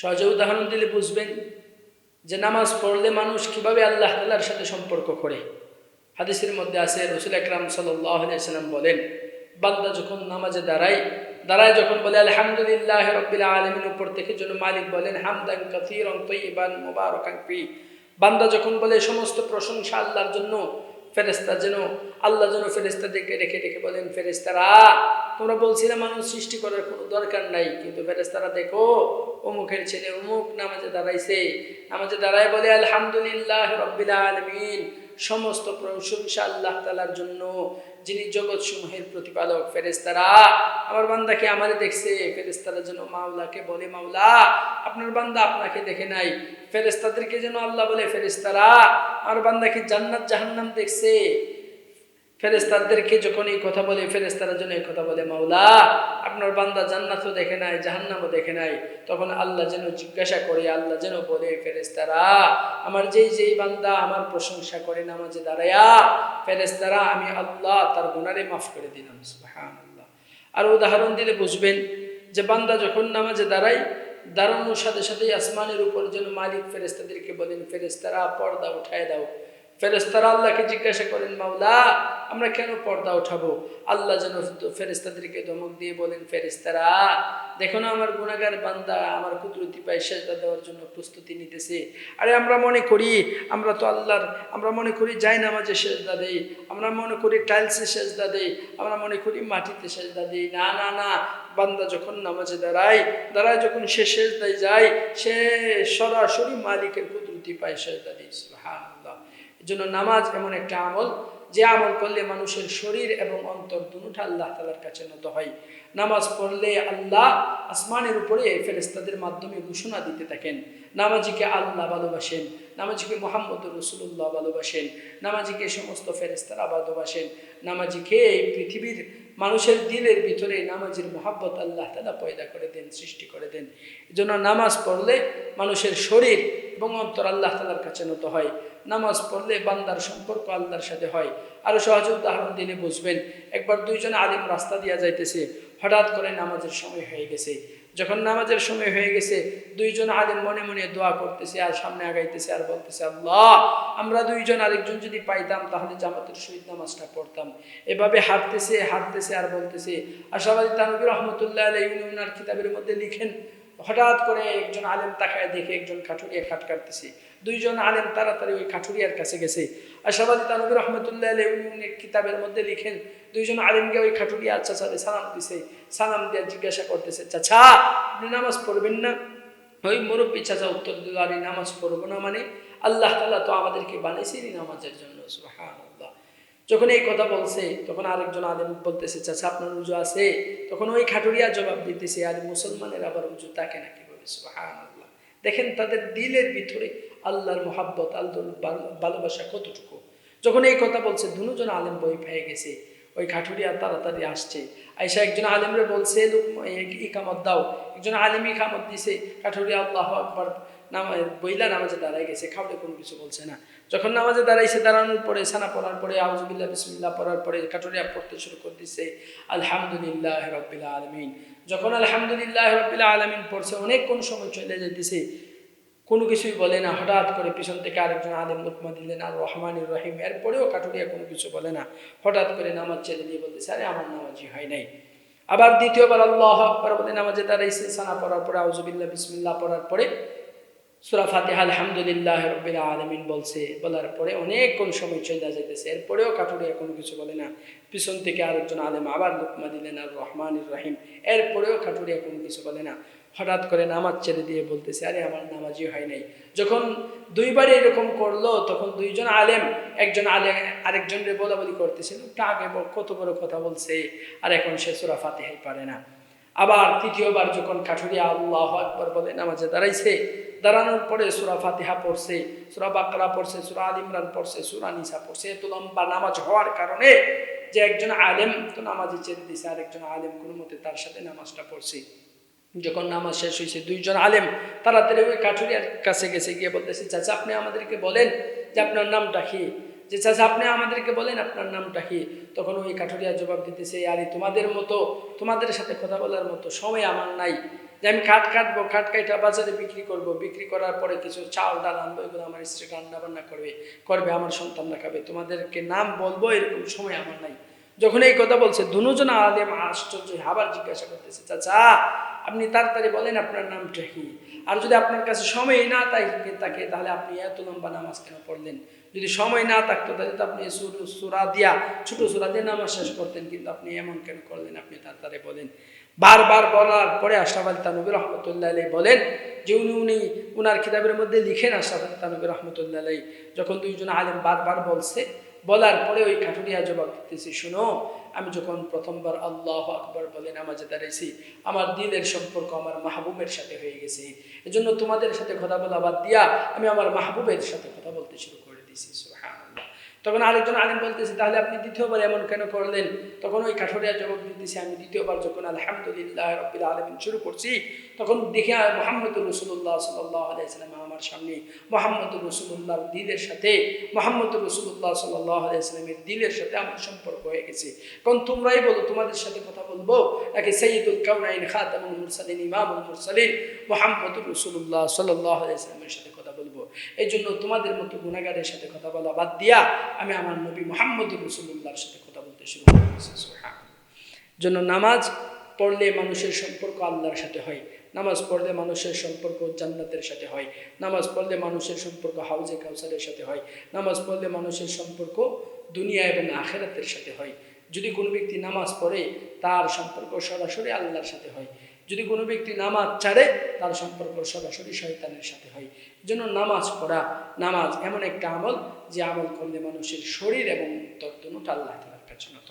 সহজে উদাহরণ দিলে বুঝবেন যে নামাজ পড়লে মানুষ কীভাবে আল্লাহ তাল্লাহর সাথে সম্পর্ক করে। হাদিসের মধ্যে আছে, রসুল আকরাম সাল্লাম বলেন, বান্দা যখন নামাজে দাঁড়ায় দাঁড়ায় যখন বলে, আলহামদুলিল্লাহ রব্বিল আলমিন উপর থেকে যেন মালিক বলেন, হামদান কাসির তৈবান মোবারকান পি বান্দা যখন বলে সমস্ত প্রশংসা আল্লাহর জন্য ফেরেস্তা যেন, আল্লাহ যেন ফেরেস্তাদেরকে রেখে রেখে বলেন ফেরেস্তারা তোমরা বলছিলে মানুষ সৃষ্টি করার কোনো দরকার নাই, কিন্তু ফেরেস্তারা দেখো, অমুকের ছেলে অমুক নামাজে দাঁড়াইছে। নামাজে দাঁড়ায় বলে, আলহামদুলিল্লাহ রব্বিল আলমিন। সমস্ত প্রশংসা আল্লাহ তালার জন্য, যিনি জগৎ সমূহের প্রতিপালক ফেরেস্তারা আমার বান্দাকে আমারে দেখছে ফেরেস্তারা যেন মাওলাকে বলে, মাওলা, আপনার বান্দা আপনাকে দেখে নাই। ফেরেস্তাদেরকে যেন আল্লাহ বলে ফেরেস্তারা আমার বান্দাকে জান্নাত জাহান্নাম দেখছে। ফেরেস্তাদেরকে যখন এই কথা বলে ফেরেস্তারা যেন এই কথা বলে, মাওলা, আপনার বান্দা জান্নাতও দেখে নাই, জাহান্নামও দেখে নাই। তখন আল্লাহ যেন জিজ্ঞাসা করে, আল্লাহ যেন বলে ফেরেস্তারা আমার যেই যেই বান্দা আমার প্রশংসা করে নামাজে দাঁড়ায়া ফেরেস্তারা আমি আল্লাহ তার গুনারে মাফ করে দিলাম। সুবহানাল্লাহ। আর উদাহরণ দিলে বুঝবেন যে বান্দা যখন নামাজে দাঁড়ায়, দাঁড়ানোর সাথে সাথেই আসমানের উপর যেন মালিক ফেরেস্তাদেরকে বলেন ফেরেস্তারা পর্দা উঠায় দাও। ফেরেস্তারা আল্লাহকে জিজ্ঞাসা করেন, মাওলা, আমরা কেন পর্দা উঠাবো? আল্লাহ যেন ফেরেস্তাদেরকে ধমক দিয়ে বলেন ফেরেস্তারা দেখো না আমার গুণাগার বান্দা আমার কুদরতি পায়ে সেজদা দেওয়ার জন্য প্রস্তুতি নিতেছে। আরে আমরা মনে করি, আমরা তো আল্লাহর, আমরা মনে করি যাই নামাজে সেজদা দেই, আমরা মনে করি টাইলসে সেজদা দেই, আমরা মনে করি মাটিতে সেজদা দিই। না না না, বান্দা যখন নামাজে দাঁড়ায় দাঁড়ায় যখন সে সেজদায় যায়, সে সরাসরি মালিকের কুদরতি পায়ে সেজদা দিই সুবহানাল্লাহ। জন্য নামাজ এমন একটা আমল, যে আমল করলে মানুষের শরীর এবং অন্তর দুটা আল্লাহ তালার কাছে নত হয়। নামাজ পড়লে আল্লাহ আসমানের উপরে ফেরেস্তাদের মাধ্যমে ঘোষণা দিতে থাকেন, নামাজিকে আল্লাহ ভালোবাসেন, নামাজিকে মোহাম্মদ রসুল্লাহ ভালোবাসেন, নামাজিকে সমস্ত ফেরেস্তারা ভালোবাসেন, নামাজিকে এই পৃথিবীর মানুষের দিলের ভিতরে নামাজের মোহাব্বত আল্লাহ তালা পয়দা করে দেন, সৃষ্টি করে দেন। এজন্য নামাজ পড়লে মানুষের শরীর এবং অন্তর আল্লাহ তালার কাছে নত হয়। নামাজ পড়লে বান্দার সম্পর্ক আল্লাহর সাথে হয়। আরও সহজ উদাহরণ দিলে বুঝবেন, একবার দুইজন আলিম রাস্তা দিয়া যাইতেছে, হঠাৎ করে নামাজের সময় হয়ে গেছে। যখন নামাজের সময় হয়ে গেছে, দুইজন আলিম মনে মনে দোয়া করতেছে, আর সামনে আগাইতেছে, আর বলতেছে, আল্লাহ, আমরা দুইজন আরেকজন যদি পাইতাম, তাহলে জামাতের শহীদ নামাজটা পড়তাম। এভাবে হাঁটতেছে হাঁটতেছে, আর বলতেছে, আশাবাদী তানবী রহমতুল্লাহ আলাই উনার কিতাবের মধ্যে লিখেন হঠাৎ করে একজন আলেম তাকায় দেখে একজন কাঠুরিয়া খাট কাটতেছে। দুইজন আলেম তাড়াতাড়ি ওই খাটুরিয়ার কাছে গেছে। আশাবাদী তানবী রহমতুল্লাহ উনি কিতাবের মধ্যে লিখেন, দুইজন আলেমকে ওই খাটুরিয়া চাচারে সালাম দিছে। সালাম দিয়ে জিজ্ঞাসা করতেছে, চাচা, আপনি নামাজ পড়বেন না? ওই মুরব্বী চাচা উত্তর দিল আমি নামাজ পড়ব না মানে? আল্লাহ তালা তো আমাদেরকে বানিয়েছেনই নামাজের জন্য, সুবহানাল্লাহ। যখন এই কথা বলছে, তখন আরেকজন আলেম বলতেছে, চাচা, আপনার উজু আছে? তখন ওই খাটুরিয়া জবাব দিতেছে, আর, মুসলমানের আবার উজু তাকে না কীভাবে দেখেন তাদের দিলের ভিতরে আল্লাহর মোহাব্বত, আল্লাহর ভালোবাসা কতটুকু? যখন এই কথা বলছে, দুজন আলেম বই পেয়ে গেছে। ওই খাটুরিয়া তাড়াতাড়ি আসছে। আইসা একজন আলেমরে বলছে ইকামত দাও। একজন আলেম ইকামত দিছে কাঠুরিয়া আল্লাহ আকবর। নাম বইলা নামাজে দাঁড়াই গেছে খাওয়ালে কোনো কিছু বলছে না। যখন নামাজে দাঁড়াইছে, দাঁড়ানোর পরে, সানা পড়ার পরে আউজবিল্লা বিসমিল্লা পড়ার পরে কাঠুরিয়া পড়তে শুরু করে দিছে, আলহামদুলিল্লাহ রবিল্লা আলমিন। যখন আলহামদুলিল্লাহ রবিল্লা আলমিন পড়ছে, অনেকক্ষণ সময় চলে যেতেছে কোনো কিছুই বলে না। হঠাৎ করে পিছন থেকে আরেকজন আলেম লুকমা দিলেন আর রহমানুর রহিম। এরপরেও কাঠুরিয়া কোনো কিছু বলে না। হঠাৎ করে নামাজ ছেড়ে দিয়ে বলতেছে, আরে, আমার নামাজই হয় নাই। আবার দ্বিতীয়বার আল্লাহ আকবর বলে নামাজে দাঁড়াইছে, সানা পড়ার পরে আউজুবিল্লা বিসমিল্লা পড়ার পরে সুরা ফাতেহা আলহামদুলিল্লাহ রবিল্লা আলমিন বলছে, বলার পরে অনেকক্ষণ সময় চলে যাইতেছে, এরপরেও কাঠুরিয়া কোনো কিছু বলে না। পিছন থেকে আরেকজন আলেম আবার লুকমা দিলেন আর রহমানুর রহিম। এরপরেও কাঠুরিয়া কোনো কিছু বলে না। হঠাৎ করে নামাজ ছেড়ে দিয়ে বলতেছে, আরে, আমার নামাজই হয় নাই। যখন দুইবারে এরকম করল, তখন দুইজন আলেম, একজন আলেম আরেকজনরে বলা বলি করতেছে লোকটা আগে কত বড় কথা বলছে, আর এখন সে সুরা ফাতেহাই পারে না। আবার তৃতীয়বার যখন কাঠুরিয়া আল্লাহ আকবর বলে নামাজে দাঁড়াইছে, দাঁড়ানোর পরে সুরা ফাতিহা পড়ছে, সুরা বাকরা পড়ছে, সুরা আল ইমরান পড়ছে, সুরা নিসা পড়ছে। এত লম্বা নামাজ হওয়ার কারণে যে একজন আলেম তো নামাজে ছেড়ে দিছে আর একজন আলেম কোনো মতে তার সাথে নামাজটা পড়ছে। যখন নামাজ শেষ হয়েছে দুইজন আলেম তাড়াতাড়ি ওই কাঠুরিয়ার কাছে গেছে, গিয়ে বলতেছে, চাচা, আপনি আমাদেরকে বলেন যে আপনার নামটা কি? যে চাচা, আপনি আমাদেরকে বলেন আপনার নামটা কি? তখন ওই কাঠুরিয়া জবাব দিতেছে, আরে তোমাদের মতো, তোমাদের সাথে কথা বলার মতো সময় আমার নাই। যে আমি কাঠ কাটবো কাঠ কাইটা বাজারে বিক্রি করব, বিক্রি করার পরে কিছু চাল, ডাল আনব, এগুলো আমার স্ত্রী রান্না বান্না করবে করবে, আমার সন্তানরা খাবে। তোমাদেরকে নাম বলব, এরকম সময় আমার নাই। যখন এই কথা বলছে, দুজন আলেম আশ্চর্য আবার জিজ্ঞাসা করতেছে, চাচা, আপনি তাড়াতাড়ি বলেন আপনার নামটা কি? আর যদি আপনার কাছে সময় না থাকে থাকে, তাহলে আপনি এত লম্বা নামাজ কেন পড়লেন? যদি সময় না থাকতো, তাহলে তো আপনি সুরা দিয়া, ছোট সুরা দিয়ে নামাজ শেষ করতেন, কিন্তু আপনি এমন কেন করলেন? আপনি তাড়াতাড়ি বলেন। বারবার বলার পরে আশরাফ আলী তানবির রহমতুল্লাহ আলী বলেন যে উনি উনি, উনার কিতাবের মধ্যে লিখেন আশরাফ আলী তানবির রহমতুল্লাহ আলী যখন দুইজন আলেম বারবার বলছে বলার পরে ওই কাঠুরিয়া জবাব দিতেছি, শুনো, আমি যখন প্রথমবার আল্লাহ আকবর বলে নামাজে দাঁড়াইছি, আমার দিলের সম্পর্ক আমার মাহবুবের সাথে হয়ে গেছে। এজন্য তোমাদের সাথে কথা বলা বাদ দিয়া আমি আমার মাহবুবের সাথে কথা বলতে শুরু করে দিয়েছি, সুবহানাল্লাহ। তখন আরেকজন আলিম বলতেছে, তাহলে আপনি দ্বিতীয়বার এমন কেন করলেন? তখন ওই কাঠরিয়া জবাব দিতেছে, আমি দ্বিতীয়বার যখন আলহামদুলিল্লাহ রবিল আলমিন শুরু করছি, তখন দেখে মোহাম্মদুর রসুল্লাহ সাল্লাহ আলাইসালাম আমার সামনে মোহাম্মদুর রসুল্লাহর দিলের সাথে, মোহাম্মদুর রসুল্লাহ সাল্লাহ দিলের সাথে আমার সম্পর্ক হয়ে গেছে। কারণ তোমরাই বলো, তোমাদের সাথে কথা বলব নাকি সৈয়দুল কাউনাইন খাতামুল মুরসালিন, ইমামুল মুরসালিন, মোহাম্মদুর রসুল্লাহ সাল্লাহ আলাইসালামের সাথে এই জন্য তোমাদের মতো গুণাগারের সাথে কথা বলা বাদ দিয়া আমি আমার নবী মোহাম্মদুর রসুল্লাহর সাথে কথা বলতে শুরু করেছি জন্য নামাজ পড়লে মানুষের সম্পর্ক আল্লাহর সাথে হয়, নামাজ পড়লে মানুষের সম্পর্ক জান্নাতের সাথে হয়, নামাজ পড়লে মানুষের সম্পর্ক হাউজে কাউসারের সাথে হয়, নামাজ পড়লে মানুষের সম্পর্ক দুনিয়া এবং আখেরাতের সাথে হয়। যদি কোনো ব্যক্তি নামাজ পড়ে, তার সম্পর্ক সরাসরি আল্লাহর সাথে হয়। যদি কোনো ব্যক্তি নামাজ ছাড়ে, তার সম্পর্ক সরাসরি শয়তানের সাথে হয়। জন্য নামাজ পড়া, নামাজ এমন একটা আমল যে আমল করলে মানুষের শরীর এবং তত্ত্বনুটা আল্লাহ তালার কাছে হয়।